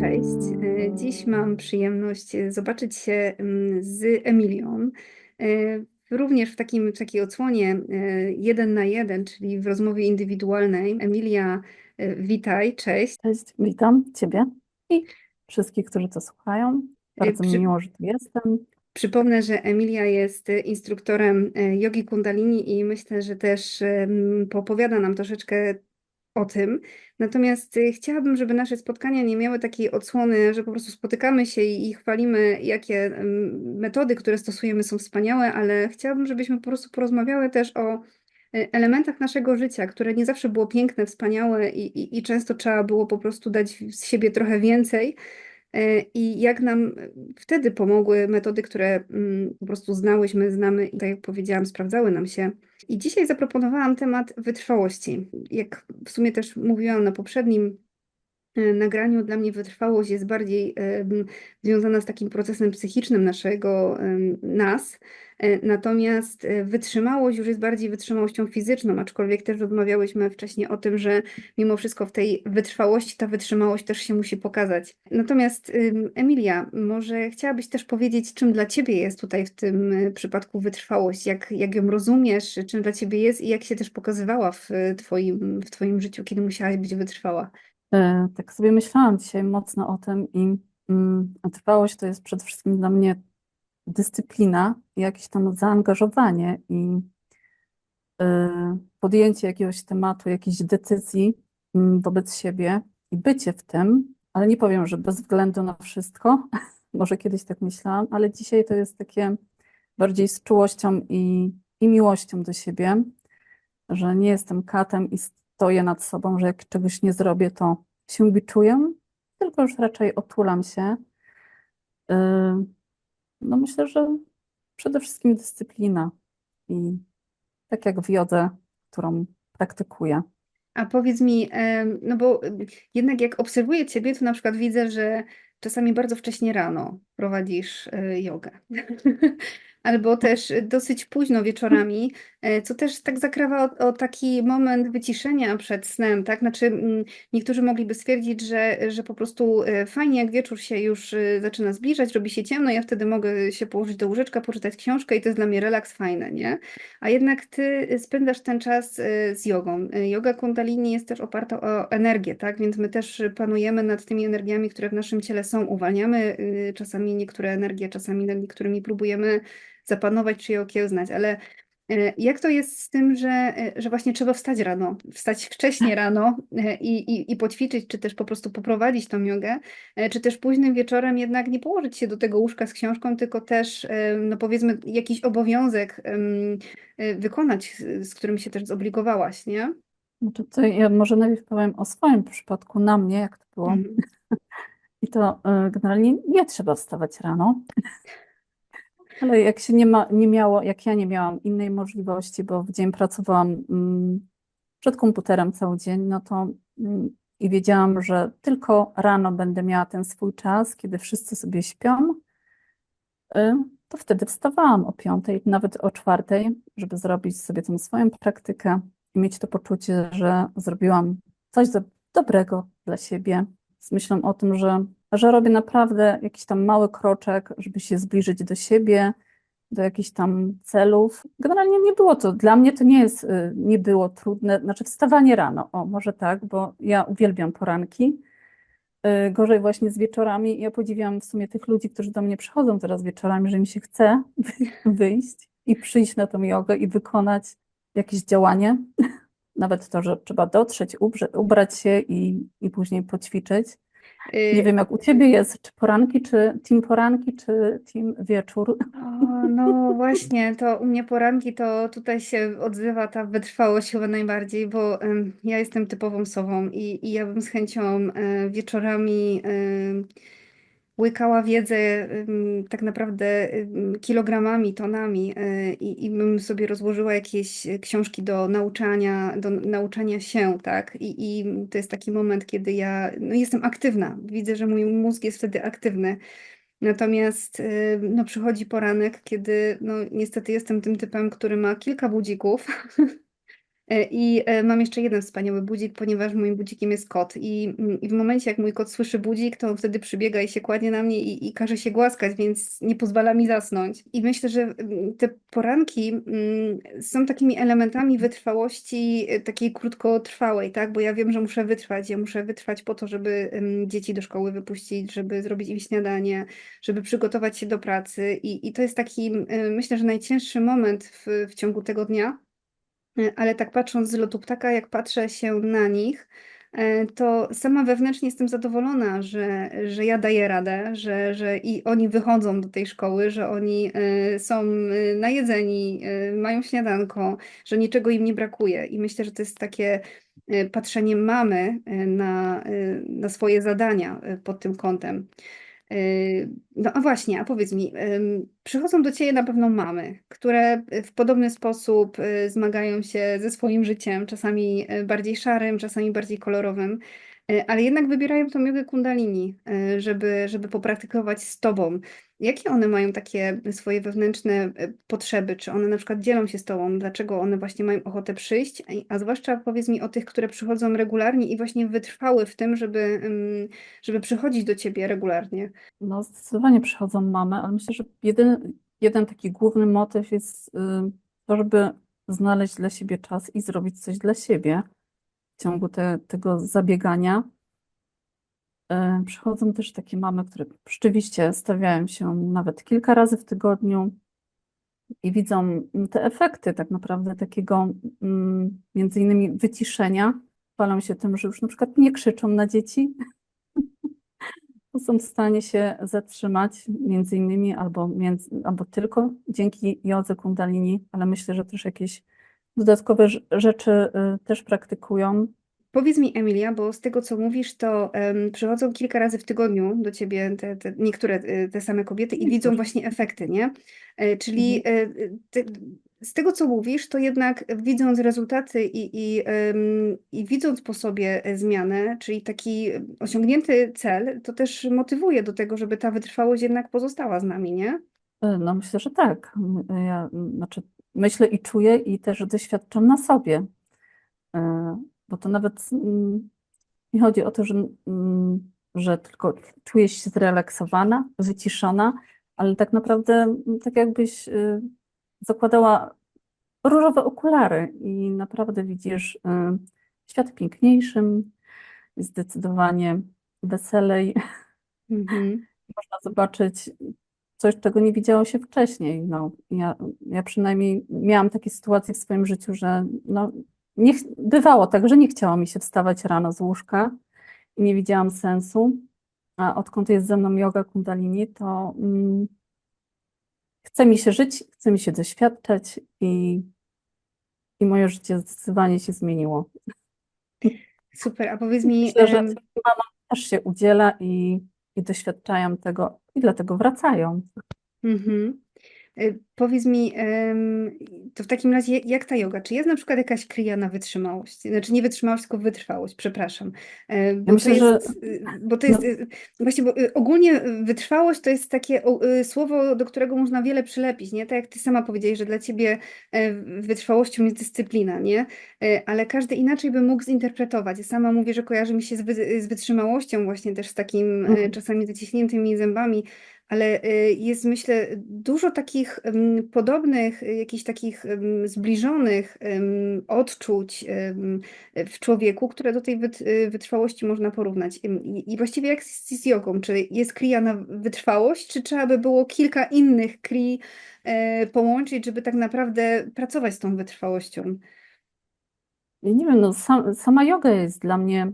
Cześć. E, Dziś mam przyjemność e, zobaczyć się mm, z Emilią. e, Również w takim, w takiej odsłonie jeden na jeden, czyli w rozmowie indywidualnej. Emilia, witaj, cześć. Cześć, witam Ciebie i wszystkich, którzy to słuchają. Bardzo mi przy- miło, że tu jestem. Przypomnę, że Emilia jest instruktorem jogi kundalini i myślę, że też em, poopowiada nam troszeczkę o tym. Natomiast e, chciałabym, żeby nasze spotkania nie miały takiej odsłony, że po prostu spotykamy się i, chwalimy, jakie em, metody, które stosujemy, są wspaniałe, ale chciałabym, żebyśmy po prostu porozmawiały też o e, elementach naszego życia, które nie zawsze było piękne, wspaniałe i, i, i często trzeba było po prostu dać z siebie trochę więcej. E, I jak nam wtedy pomogły metody, które mm, po prostu znałyśmy, znamy i tak jak powiedziałam, sprawdzały nam się. I dzisiaj zaproponowałam temat wytrwałości. Jak w sumie też mówiłam na poprzednim nagraniu, dla mnie wytrwałość jest bardziej związana z takim procesem psychicznym naszego nas. E, Natomiast e, wytrzymałość już jest bardziej wytrzymałością fizyczną, aczkolwiek też rozmawiałyśmy wcześniej o tym, że mimo wszystko w tej wytrwałości ta wytrzymałość też się musi pokazać. Natomiast Emilia, może chciałabyś też powiedzieć, czym dla Ciebie jest tutaj w tym y, przypadku wytrwałość, jak, jak ją rozumiesz, czym dla Ciebie jest i jak się też pokazywała w y, Twoim, w twoim życiu, kiedy musiałaś być wytrwała. E, Tak sobie myślałam dzisiaj mocno o tym i mm, trwałość to jest przede wszystkim dla mnie dyscyplina, jakieś tam zaangażowanie i e, podjęcie jakiegoś tematu, jakiejś decyzji mm, wobec siebie i bycie w tym, ale nie powiem, że bez względu na wszystko, może kiedyś tak myślałam, ale dzisiaj to jest takie bardziej z czułością i, i miłością do siebie, że nie jestem katem i stoję nad sobą, że jak czegoś nie zrobię, to się biczuję, tylko już raczej otulam się. Yy, No myślę, że przede wszystkim dyscyplina i tak jak w jodze, którą praktykuję. A powiedz mi, em, no bo jednak jak obserwuję Ciebie, to na przykład widzę, że czasami bardzo wcześnie rano prowadzisz e, jogę. Albo też dosyć późno wieczorami, co też tak zakrawa o, o taki moment wyciszenia przed snem, tak? Znaczy, mm, niektórzy mogliby stwierdzić, że, że po prostu e, fajnie, jak wieczór się już e, zaczyna zbliżać, robi się ciemno, ja wtedy mogę się położyć do łóżeczka, poczytać książkę i to jest dla mnie relaks fajne, nie? A jednak ty spędzasz ten czas e, z jogą. E, Yoga Kundalini jest też oparta o energię, tak? Więc my też panujemy nad tymi energiami, które w naszym ciele są. Uwalniamy czasami niektóre energie, czasami nad niektórymi próbujemy zapanować czy je okiełznać, ale e, jak to jest z tym, że, e, że właśnie trzeba wstać rano, wstać wcześnie rano e, i, i, i poćwiczyć, czy też po prostu poprowadzić tą jogę, e, czy też późnym wieczorem jednak nie położyć się do tego łóżka z książką, tylko też, e, no powiedzmy, jakiś obowiązek e, wykonać, z którym się też zobligowałaś, nie? Znaczy to ja może najpierw powiem o swoim przypadku, na mnie, jak to było. Mhm. I to generalnie nie trzeba wstawać rano, ale jak się nie ma, nie miało, jak ja nie miałam innej możliwości, bo w dzień pracowałam mm, przed komputerem cały dzień, no to mm, i wiedziałam, że tylko rano będę miała ten swój czas, kiedy wszyscy sobie śpią, y, to wtedy wstawałam o piątej, nawet o czwartej, żeby zrobić sobie tą swoją praktykę i mieć to poczucie, że zrobiłam coś do, dobrego dla siebie, z myślą o tym, że, że robię naprawdę jakiś tam mały kroczek, żeby się zbliżyć do siebie, do jakichś tam celów. Generalnie nie było to, dla mnie to nie jest, y, nie było trudne, znaczy wstawanie rano, o może tak, bo ja uwielbiam poranki. Y, Gorzej właśnie z wieczorami. Ja podziwiam w sumie tych ludzi, którzy do mnie przychodzą teraz wieczorami, że mi się chce wyjść i przyjść na tą jogę i wykonać jakieś działanie. Nawet to, że trzeba dotrzeć, ubrać się i, i później poćwiczyć. Nie Y, wiem, jak u ciebie jest, czy poranki, czy team poranki, czy team wieczór. O, no właśnie, to u mnie poranki to tutaj się odzywa ta wytrwałość chyba najbardziej, bo em, ja jestem typową sową i, i ja bym z chęcią e, wieczorami em, łykała wiedzę tak naprawdę kilogramami, tonami e, i, i bym sobie rozłożyła jakieś książki do nauczania, do nauczania się, tak? I, i to jest taki moment, kiedy ja no, jestem aktywna. Widzę, że mój mózg jest wtedy aktywny. Natomiast y, no, przychodzi poranek, kiedy no, niestety jestem tym typem, który ma kilka budzików I e, mam jeszcze jeden wspaniały budzik, ponieważ moim budzikiem jest kot. I, mm, I w momencie, jak mój kot słyszy budzik, to on wtedy przybiega i się kładzie na mnie i, i każe się głaskać, więc nie pozwala mi zasnąć. I myślę, że mm, te poranki mm, są takimi elementami wytrwałości e, takiej krótkotrwałej, tak? Bo ja wiem, że muszę wytrwać. Ja muszę wytrwać po to, żeby dzieci do szkoły wypuścić, żeby zrobić im śniadanie, żeby przygotować się do pracy. I, i to jest taki, myślę, że najcięższy moment w, w ciągu tego dnia. E, Ale tak patrząc z lotu ptaka, jak patrzę się na nich, e, to sama wewnętrznie jestem zadowolona, że, że ja daję radę, że, że i oni wychodzą do tej szkoły, że oni e, są najedzeni, mają śniadanko, że niczego im nie brakuje. I myślę, że to jest takie patrzenie mamy na, na swoje zadania pod tym kątem. Yy, No a właśnie, a powiedz mi, przychodzą do Ciebie na pewno mamy, które w podobny sposób y, zmagają się ze swoim życiem, czasami y, bardziej szarym, czasami bardziej kolorowym, y, ale jednak wybierają tą jogę kundalini, y, żeby, żeby popraktykować z Tobą. Jakie one mają takie swoje wewnętrzne y, potrzeby? Czy one na przykład dzielą się z Tobą? Dlaczego one właśnie mają ochotę przyjść? A zwłaszcza powiedz mi o tych, które przychodzą regularnie i właśnie wytrwały w tym, żeby, ym, żeby przychodzić do Ciebie regularnie. No, zdecydowanie przychodzą mamy, ale myślę, że jeden, jeden taki główny motyw jest y, to, żeby znaleźć dla siebie czas i zrobić coś dla siebie w ciągu te, tego zabiegania. Y, Przychodzą też takie mamy, które rzeczywiście stawiają się nawet kilka razy w tygodniu i widzą te efekty tak naprawdę takiego mm, między innymi wyciszenia. Chwalą się tym, że już na przykład nie krzyczą na dzieci, są w stanie się zatrzymać między innymi albo, między, albo tylko dzięki jodze kundalini, ale myślę, że też jakieś dodatkowe rz- rzeczy y, też praktykują. Powiedz mi, Emilia, bo z tego, co mówisz, to em, przychodzą kilka razy w tygodniu do ciebie te, te, niektóre y, te same kobiety i widzą właśnie efekty, nie? E, Czyli Mhm. e, te, z tego, co mówisz, to jednak widząc rezultaty i, i, em, i widząc po sobie e, zmianę, czyli taki osiągnięty cel, to też motywuje do tego, żeby ta wytrwałość jednak pozostała z nami, nie? Y, No myślę, że tak. Ja, znaczy myślę i czuję i też doświadczam na sobie, Y, bo to nawet mm, nie chodzi o to, że, mm, że tylko czujesz się zrelaksowana, wyciszona, ale tak naprawdę mm, tak jakbyś y, zakładała różowe okulary i naprawdę widzisz y, świat piękniejszym, zdecydowanie weselej. Mhm. Można zobaczyć coś, czego nie widziało się wcześniej. No, ja, ja przynajmniej miałam takie sytuacje w swoim życiu, że no, nie, bywało tak, że nie chciało mi się wstawać rano z łóżka i nie widziałam sensu. A odkąd jest ze mną yoga kundalini, to mm, chce mi się żyć, chce mi się doświadczać i, i moje życie zdecydowanie się zmieniło. Super, a powiedz mi, Myślę, że mamom też się udziela i, i doświadczają tego i dlatego wracają. Mhm. Y, Powiedz mi, to w takim razie jak ta joga? Czy jest na przykład jakaś kryja na wytrzymałość? Znaczy nie wytrzymałość, tylko wytrwałość, przepraszam. E, Ja Bo to myślę, że jest, y, bo to no, jest y, właśnie, bo ogólnie wytrwałość to jest takie słowo, do którego można wiele przylepić, nie? Tak jak ty sama powiedziałeś, że dla ciebie e, wytrwałością jest dyscyplina, nie? E, Ale każdy inaczej by mógł zinterpretować. Ja sama mówię, że kojarzy mi się z, wy, z wytrzymałością właśnie też z takim e, mm, czasami zaciśniętymi zębami, ale y, jest, myślę, dużo takich podobnych, y, jakichś takich zbliżonych odczuć w człowieku, które do tej y, wytrwałości można porównać. I właściwie jak z, jogą? Czy jest krija na wytrwałość, czy trzeba by było kilka innych kri e, połączyć, żeby tak naprawdę pracować z tą wytrwałością? ja nie wiem, no, sam, sama yoga jest dla mnie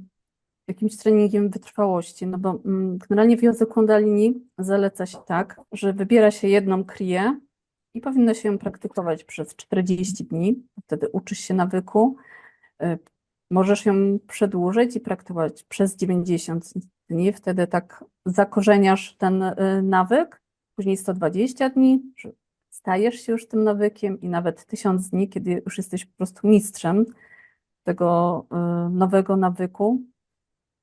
jakimś treningiem wytrwałości, no bo mm, generalnie w jodze kundalini zaleca się tak, że wybiera się jedną kriję i powinno się ją praktykować przez 40 dni, wtedy uczysz się nawyku, y, możesz ją przedłużyć i praktykować przez 90 dni, wtedy tak zakorzeniasz ten y, nawyk, później 120 dni, stajesz się już tym nawykiem i nawet 1000 dni, kiedy już jesteś po prostu mistrzem tego y, nowego nawyku.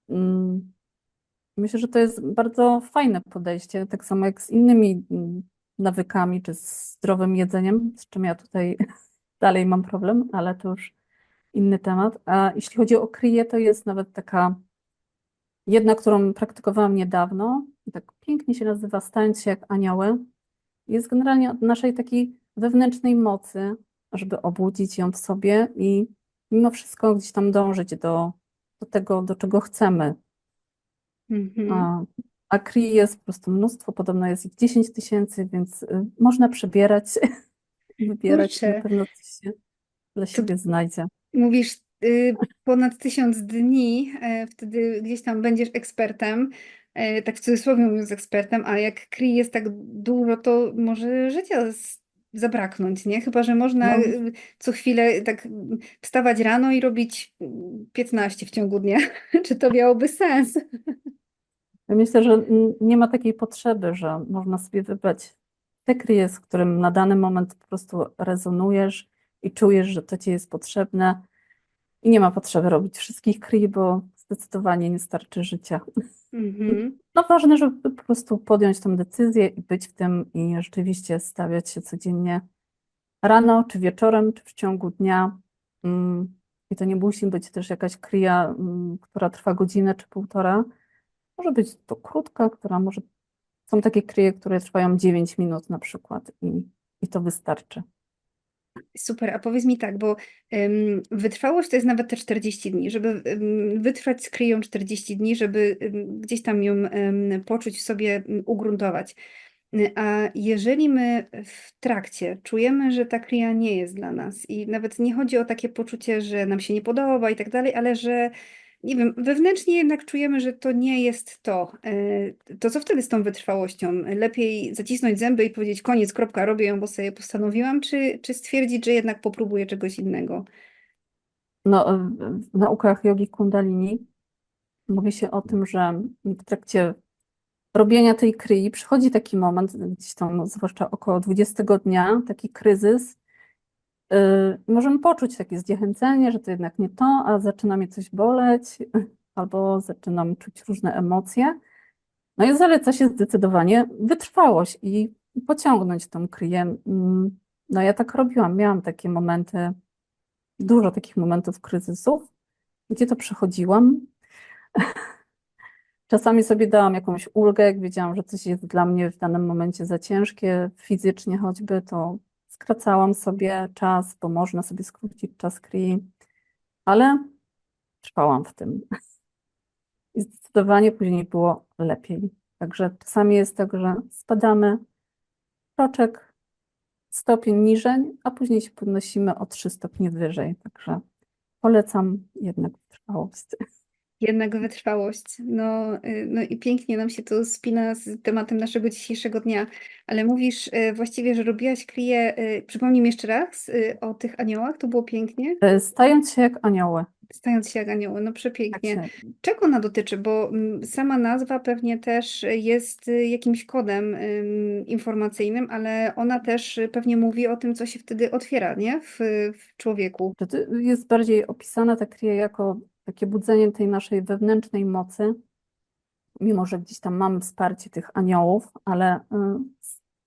Mm, Myślę, że to jest bardzo fajne podejście, tak samo jak z innymi mm, nawykami czy z zdrowym jedzeniem, z czym ja tutaj dalej mam problem, ale to już inny temat. A jeśli chodzi o kryję, to jest nawet taka jedna, którą praktykowałam niedawno. Tak pięknie się nazywa Stając się jak anioły. Jest generalnie od naszej takiej wewnętrznej mocy, żeby obudzić ją w sobie i mimo wszystko gdzieś tam dążyć do, do tego, do czego chcemy. Mhm. A, a kri jest po prostu mnóstwo, podobno jest ich 10 tysięcy, więc y, można przebierać, wybierać, na Kurczę. pewno coś się dla siebie znajdzie. Mówisz y, ponad tysiąc dni, e, wtedy gdzieś tam będziesz ekspertem, e, tak w cudzysłowie mówiąc ekspertem, a jak kri jest tak dużo, to może życia z- zabraknąć, nie? Chyba, że można No. y, co chwilę tak wstawać rano i robić mm, 15 w ciągu dnia. Czy to miałoby sens? Myślę, że nie ma takiej potrzeby, że można sobie wybrać te kryje, z którym na dany moment po prostu rezonujesz i czujesz, że to ci jest potrzebne i nie ma potrzeby robić wszystkich kryj, bo zdecydowanie nie starczy życia. Mhm. No ważne, żeby po prostu podjąć tę decyzję i być w tym i rzeczywiście stawiać się codziennie rano, czy wieczorem, czy w ciągu dnia. Mm, I to nie musi być też jakaś kryja, mm, która trwa godzinę czy półtora. Może być to krótka, która może. Są takie kryje, które trwają 9 minut na przykład i, i to wystarczy. Super, a powiedz mi tak, bo wytrwałość to jest nawet te 40 dni, żeby wytrwać z kryją 40 dni, żeby gdzieś tam ją poczuć w sobie, ugruntować. A jeżeli my w trakcie czujemy, że ta kryja nie jest dla nas i nawet nie chodzi o takie poczucie, że nam się nie podoba i tak dalej, ale że nie wiem, wewnętrznie jednak czujemy, że to nie jest to. y, To co wtedy z tą wytrwałością? Lepiej zacisnąć zęby i powiedzieć koniec, kropka, robię ją, bo sobie postanowiłam, czy, czy stwierdzić, że jednak popróbuję czegoś innego? No, w- naukach jogi kundalini mówi się o tym, że w trakcie robienia tej kryi przychodzi taki moment, gdzieś tam, zwłaszcza około 20 dnia, taki kryzys. Yy, możemy poczuć takie zniechęcenie, że to jednak nie to, a zaczyna mnie coś boleć, albo zaczynam czuć różne emocje. No i zaleca się zdecydowanie wytrwałość i pociągnąć tą kryję. Mm, No ja tak robiłam, miałam takie momenty, dużo takich momentów kryzysów, gdzie to przechodziłam. Czasami sobie dałam jakąś ulgę, jak wiedziałam, że coś jest dla mnie w danym momencie za ciężkie, fizycznie choćby, to skracałam sobie czas, bo można sobie skrócić czas kryi, ale trwałam w tym. I zdecydowanie później było lepiej. Także czasami jest tak, że spadamy kroczek, stopień niżej, a później się podnosimy o trzy stopnie wyżej. Także polecam jednak wytrwałość. Jednak wytrwałość. No, y, no i pięknie nam się to spina z tematem naszego dzisiejszego dnia. Ale mówisz y, właściwie, że robiłaś kryję, y, przypomnij mi jeszcze raz y, o tych aniołach, to było pięknie. E, Stając się jak anioły. Stając się jak anioły, no Tak przepięknie. się Czego ona dotyczy? Bo mm, sama nazwa pewnie też jest y, jakimś kodem ym, informacyjnym, ale ona też y, pewnie mówi o tym, co się wtedy otwiera, nie? W, w człowieku. To jest bardziej opisana ta kryja jako takie budzenie tej naszej wewnętrznej mocy, mimo że gdzieś tam mamy wsparcie tych aniołów, ale y,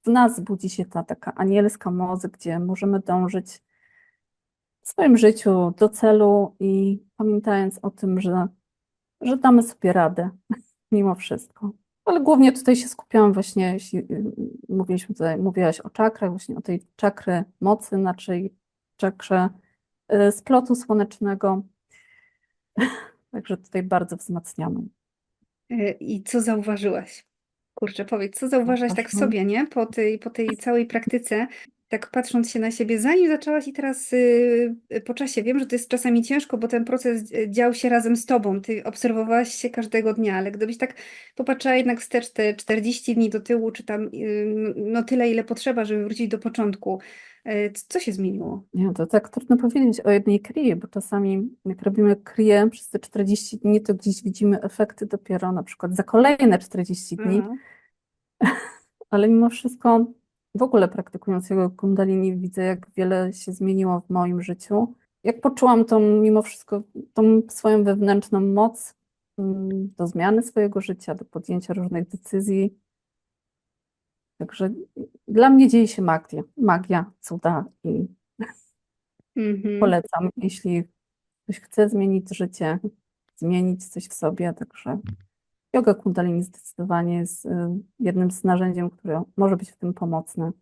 w nas budzi się ta taka anielska moc, gdzie możemy dążyć w swoim życiu do celu i pamiętając o tym, że, że damy sobie radę mimo wszystko. Ale głównie tutaj się skupiałam właśnie, jeśli y, mówiliśmy tutaj, mówiłaś o czakrach, właśnie o tej czakry mocy, znaczy czakrze y, splotu słonecznego. Także tutaj bardzo wzmacniamy. Y, I co zauważyłaś? Kurczę, powiedz, co zauważyłaś tak w sobie, nie? Po tej, po tej całej praktyce, tak patrząc się na siebie, zanim zaczęłaś i teraz y, po czasie, wiem, że to jest czasami ciężko, bo ten proces y, dział się razem z tobą, ty obserwowałaś się każdego dnia, ale gdybyś tak popatrzyła jednak wstecz te 40 dni do tyłu, czy tam y, no tyle, ile potrzeba, żeby wrócić do początku, y, co się zmieniło? Nie, to tak trudno powiedzieć o jednej kryje, bo czasami jak robimy kryję przez te 40 dni, to gdzieś widzimy efekty dopiero na przykład za kolejne 40 dni, Aha. ale mimo wszystko w ogóle praktykując jego kundalini widzę, jak wiele się zmieniło w moim życiu. Jak poczułam tą mimo wszystko tą swoją wewnętrzną moc mm, do zmiany swojego życia, do podjęcia różnych decyzji. Także dla mnie dzieje się magia, magia, cuda i Mhm. polecam, jeśli ktoś chce zmienić życie, zmienić coś w sobie, także yoga kundalini zdecydowanie jest y, jednym z narzędziem, które może być w tym pomocne.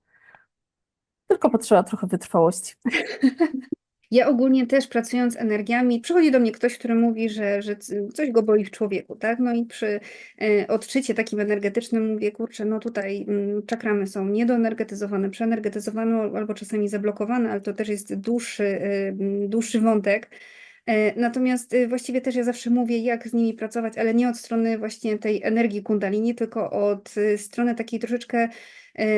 Tylko potrzeba trochę wytrwałości. Ja ogólnie też pracując energiami, przychodzi do mnie ktoś, który mówi, że, że coś go boli w człowieku, tak? No i przy e, odczycie takim energetycznym mówię, kurczę, no tutaj mm, czakramy są niedoenergetyzowane, przeenergetyzowane albo czasami zablokowane, ale to też jest dłuższy, e, mm, dłuższy wątek. E, Natomiast e, właściwie też ja zawsze mówię, jak z nimi pracować, ale nie od strony właśnie tej energii kundalini, tylko od e, strony takiej troszeczkę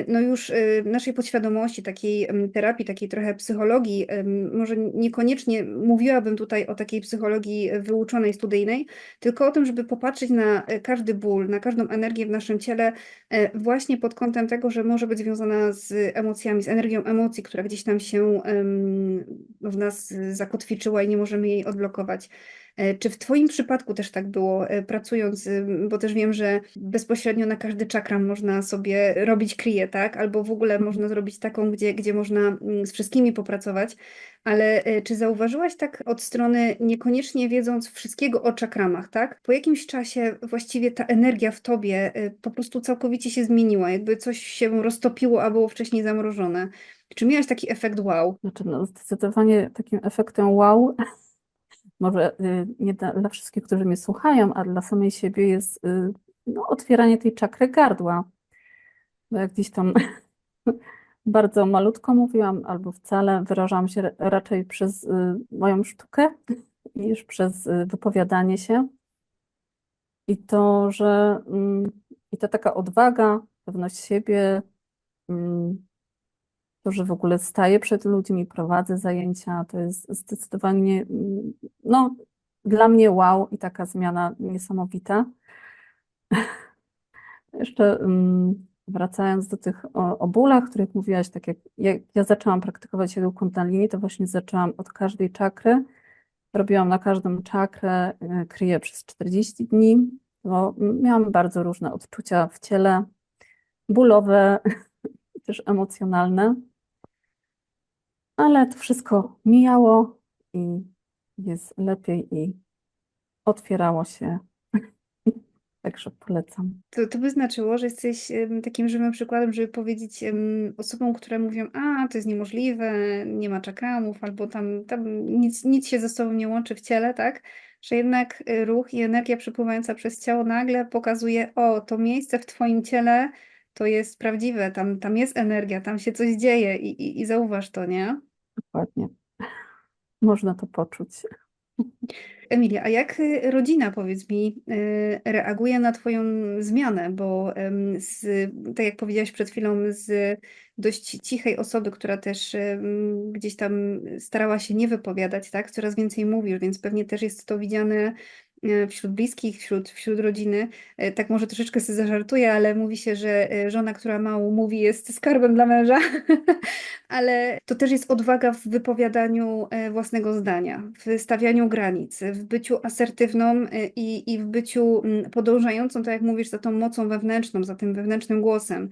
no już e, naszej podświadomości, takiej terapii, takiej trochę psychologii. Może niekoniecznie mówiłabym tutaj o takiej psychologii e, wyuczonej, studyjnej, tylko o tym, żeby popatrzeć na e, każdy ból, na każdą energię w naszym ciele, e, właśnie pod kątem tego, że może być związana z emocjami, z energią emocji, która gdzieś tam się w nas zakotwiczyła i nie możemy jej odblokować. E, Czy w Twoim przypadku też tak było, e, pracując, bo też wiem, że bezpośrednio na każdy czakram można sobie robić kriję, tak? Albo w ogóle można zrobić taką, gdzie, gdzie można mm, z wszystkimi popracować, ale e, czy zauważyłaś tak od strony, niekoniecznie wiedząc wszystkiego o czakramach, tak? Po jakimś czasie właściwie ta energia w Tobie po prostu całkowicie się zmieniła, jakby coś się roztopiło, a było wcześniej zamrożone. Czy miałaś taki efekt wow? Znaczy, no, zdecydowanie takim efektem wow, może y, nie dla, wszystkich, którzy mnie słuchają, a dla samej siebie jest y, no, otwieranie tej czakry gardła. Bo jak gdzieś tam bardzo malutko mówiłam, albo wcale wyrażałam się ra- raczej przez y, moją sztukę niż przez wypowiadanie się. I to, że mm, i ta taka odwaga, pewność siebie, mm, to, że w ogóle staję przed ludźmi, prowadzę zajęcia, to jest zdecydowanie, no, dla mnie wow i taka zmiana niesamowita. Jeszcze mm, wracając do tych o, o których mówiłaś, tak jak, jak ja zaczęłam praktykować jogę kundalini, to właśnie zaczęłam od każdej czakry. Robiłam na każdą czakrę y, kryję przez 40 dni, bo miałam bardzo różne odczucia w ciele, bólowe, też emocjonalne. Ale to wszystko mijało i jest lepiej i otwierało się. Także polecam. To, to by znaczyło, że jesteś em, takim żywym przykładem, żeby powiedzieć em, osobom, które mówią, a to jest niemożliwe, nie ma czakramów, albo tam, tam nic, nic się ze sobą nie łączy w ciele, tak? Że jednak y, ruch i energia przepływająca przez ciało nagle pokazuje, o, to miejsce w Twoim ciele to jest prawdziwe, tam, tam jest energia, tam się coś dzieje i, i, i zauważ to, nie? Dokładnie. Można to poczuć. Emilia, a jak y, rodzina, powiedz mi, y, reaguje na Twoją zmianę? Bo z, tak jak powiedziałaś przed chwilą, z dość cichej osoby, która też gdzieś tam starała się nie wypowiadać, tak? Coraz więcej mówisz, więc pewnie też jest to widziane wśród bliskich, wśród, wśród rodziny. E, Tak może troszeczkę sobie zażartuję, ale mówi się, że e, żona, która mało mówi, jest skarbem dla męża. Ale to też jest odwaga w wypowiadaniu własnego zdania, w stawianiu granic, w byciu asertywną i, i w byciu mm, podążającą, tak jak mówisz, za tą mocą wewnętrzną, za tym wewnętrznym głosem.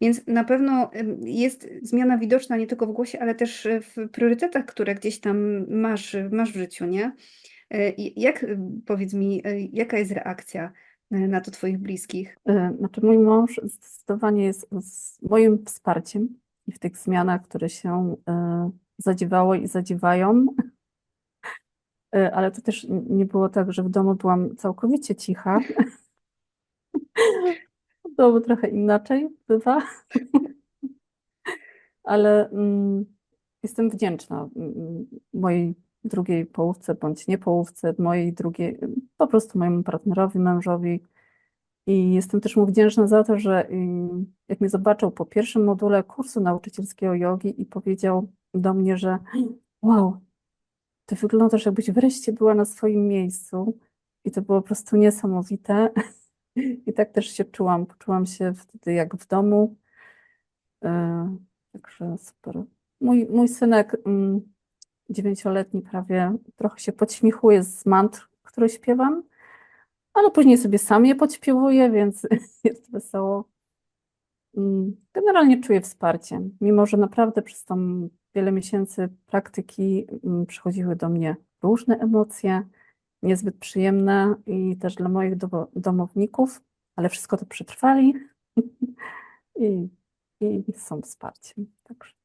Więc na pewno jest zmiana widoczna nie tylko w głosie, ale też w priorytetach, które gdzieś tam masz, masz w życiu, nie? E, Jak, em, powiedz mi, e, jaka jest reakcja e, na to Twoich bliskich? Znaczy, mój mąż zdecydowanie jest z moim wsparciem i w tych zmianach, które się zadziewały i zadziewają. Ale to też nie było tak, że w domu byłam całkowicie cicha. W domu trochę inaczej bywa. Ale mm, jestem wdzięczna mojej drugiej połówce, bądź nie połówce, mojej drugiej, po prostu mojemu partnerowi, mężowi. I jestem też mu wdzięczna za to, że ym, jak mnie zobaczył po pierwszym module kursu nauczycielskiego jogi i powiedział do mnie, że wow, ty wyglądasz, jakbyś wreszcie była na swoim miejscu. I to było po prostu niesamowite. I tak też się czułam. Poczułam się wtedy jak w domu. Yy, Także super. Mój, mój synek, mm, dziewięcioletni prawie, trochę się podśmiechuje z mantr, które śpiewam, ale później sobie sam je podśpiewuje, więc jest wesoło. Mm, Generalnie czuję wsparcie, mimo że naprawdę przez tą wiele miesięcy praktyki mm, przychodziły do mnie różne emocje, niezbyt przyjemne i też dla moich domo- domowników, ale wszystko to przetrwali i, i są wsparciem. Także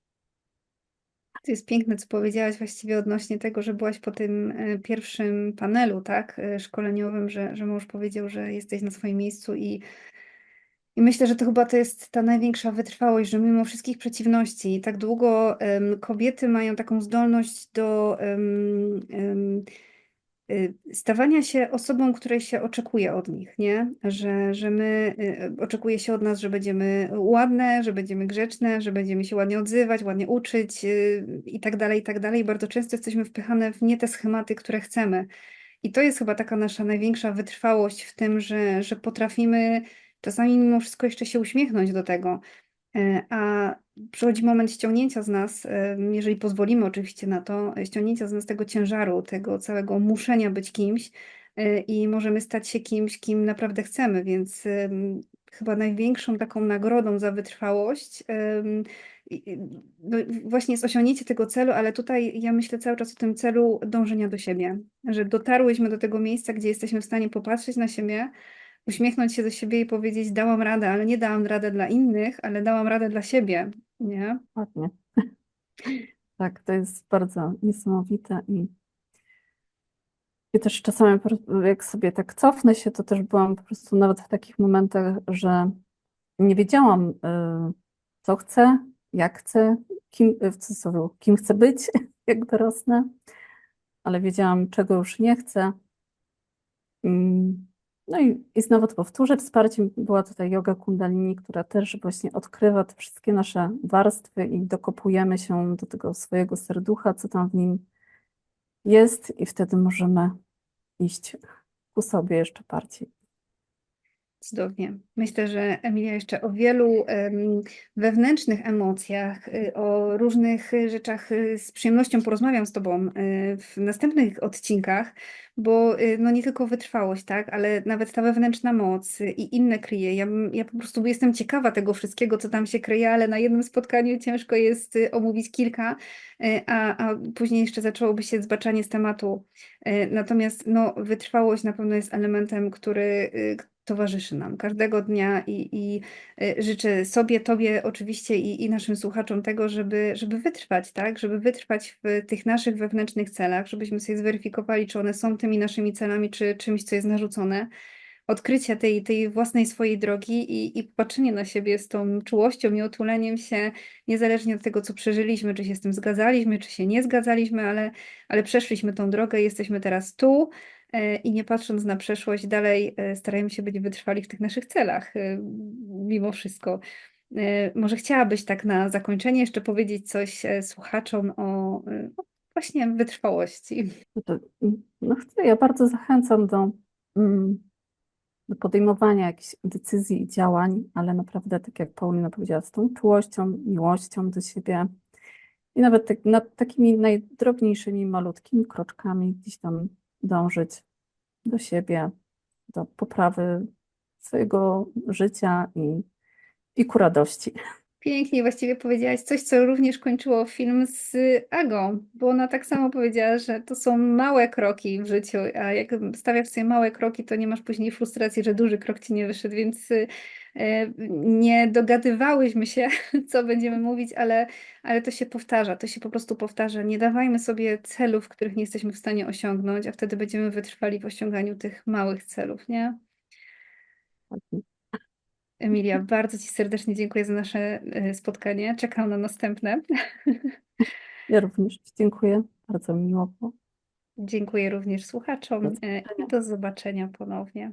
To jest piękne, co powiedziałaś właściwie odnośnie tego, że byłaś po tym e, pierwszym panelu, tak, e, szkoleniowym, że, że mąż powiedział, że jesteś na swoim miejscu i, i myślę, że to chyba to jest ta największa wytrwałość, że mimo wszystkich przeciwności, tak długo em, kobiety mają taką zdolność do em, y, stawania się osobą, której się oczekuje od nich, nie? Że, że my, y, oczekuje się od nas, że będziemy ładne, że będziemy grzeczne, że będziemy się ładnie odzywać, ładnie uczyć y, i tak dalej, i tak dalej. Bardzo często jesteśmy wpychane w nie te schematy, które chcemy. I to jest chyba taka nasza największa wytrwałość w tym, że, że potrafimy czasami mimo wszystko jeszcze się uśmiechnąć do tego. E, A przychodzi moment ściągnięcia z nas, e, jeżeli pozwolimy oczywiście na to, ściągnięcia z nas tego ciężaru, tego całego muszenia być kimś e, i możemy stać się kimś, kim naprawdę chcemy, więc chyba największą taką nagrodą za wytrwałość no, właśnie jest osiągnięcie tego celu, ale tutaj ja myślę cały czas o tym celu dążenia do siebie, że dotarłyśmy do tego miejsca, gdzie jesteśmy w stanie popatrzeć na siebie, uśmiechnąć się do siebie i powiedzieć, dałam radę, ale nie dałam radę dla innych, ale dałam radę dla siebie, nie? ładnie. Tak, to jest bardzo niesamowite i I też czasami, jak sobie tak cofnę się, to też byłam po prostu nawet w takich momentach, że nie wiedziałam, y, co chcę, jak chcę, kim, w cudzysłowie, kim chcę być, jak dorosnę, ale wiedziałam, czego już nie chcę. No i, i znowu to powtórzę, wsparciem była tutaj yoga kundalini, która też właśnie odkrywa te wszystkie nasze warstwy i dokopujemy się do tego swojego serducha, co tam w nim jest i wtedy możemy iść ku sobie jeszcze bardziej. Cudownie. Myślę, że Emilia jeszcze o wielu wewnętrznych emocjach, y, o różnych rzeczach y, z przyjemnością porozmawiam z Tobą y, w następnych odcinkach, bo no nie tylko wytrwałość, tak, ale nawet ta wewnętrzna moc i inne kryje. Ja, ja po prostu jestem ciekawa tego wszystkiego, co tam się kryje, ale na jednym spotkaniu ciężko jest omówić kilka, a, a później jeszcze zaczęłoby się zbaczanie z tematu. Natomiast no, wytrwałość na pewno jest elementem, który towarzyszy nam każdego dnia i, i y, życzę sobie, Tobie oczywiście i, i naszym słuchaczom tego, żeby, żeby wytrwać, tak? Żeby wytrwać w tych naszych wewnętrznych celach, żebyśmy sobie zweryfikowali, czy one są tymi naszymi celami, czy czymś, co jest narzucone. Odkrycie tej, tej własnej swojej drogi i, i patrzenie na siebie z tą czułością i otuleniem się, niezależnie od tego, co przeżyliśmy, czy się z tym zgadzaliśmy, czy się nie zgadzaliśmy, ale, ale przeszliśmy tą drogę, jesteśmy teraz tu i nie patrząc na przeszłość, dalej e, starajmy się być wytrwali w tych naszych celach, e, mimo wszystko. E, Może chciałabyś tak na zakończenie jeszcze powiedzieć coś e, słuchaczom o e, no, właśnie wytrwałości. No to, No chcę, ja bardzo zachęcam do, mm, do podejmowania jakichś decyzji i działań, ale naprawdę, tak jak Paulina powiedziała, z tą czułością, miłością do siebie i nawet tak, nad takimi najdrobniejszymi, malutkimi kroczkami gdzieś tam dążyć do siebie, do poprawy swojego życia i, i ku radości. Pięknie właściwie powiedziałaś coś, co również kończyło film z Agą, bo ona tak samo powiedziała, że to są małe kroki w życiu, a jak stawiasz sobie małe kroki, to nie masz później frustracji, że duży krok ci nie wyszedł, więc nie dogadywałyśmy się, co będziemy mówić, ale, ale to się powtarza, to się po prostu powtarza. Nie dawajmy sobie celów, których nie jesteśmy w stanie osiągnąć, a wtedy będziemy wytrwali w osiąganiu tych małych celów, nie? Emilia, bardzo Ci serdecznie dziękuję za nasze e, spotkanie. Czekam na następne. Ja również dziękuję, bardzo mi miło było. Dziękuję również słuchaczom Do e, i do zobaczenia ponownie.